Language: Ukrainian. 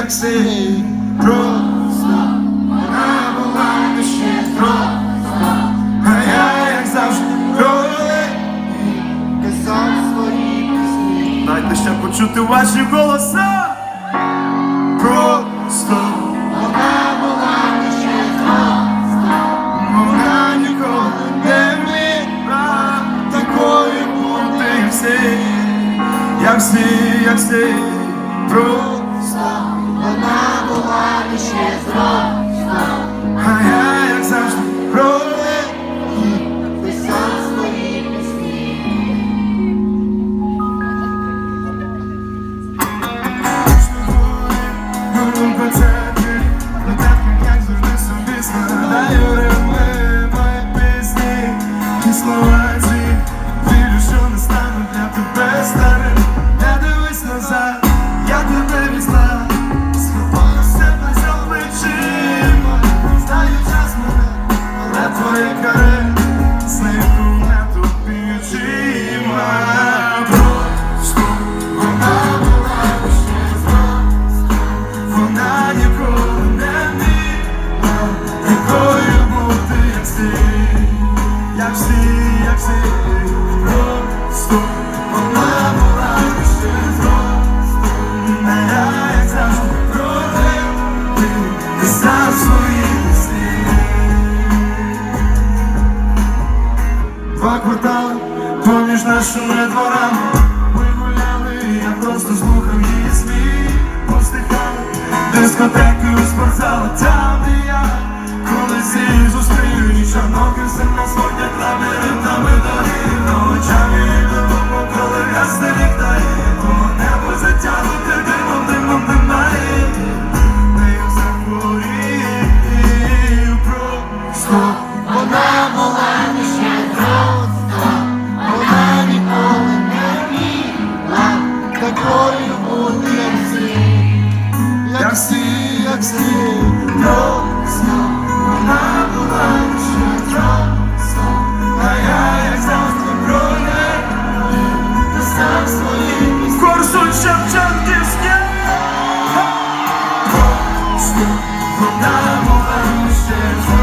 як синій, просто вона була ще просто, а я, як завжди, роли Писав свої пісні. Дайте ще почути ваші голоса. Просто Вона була лише просто. вона ніколи не вміла такою бути всі, як всі, як всі. Просто, Вона всі, як всі. Просто вона була лише зростом, а я, як проти ти писав свої. Два квартали поміж нашими дворами Ми гуляли, я просто слухав її сміх Постихали дискотеки Вона була міща зростка, вона ніколи не вміла. Такою бути, як всі, як всі, як всі, просто вона була міща зростка, а я як завжди про неї. Писав свої пісні. Корсун Шевченківський! Вона була міща зростка,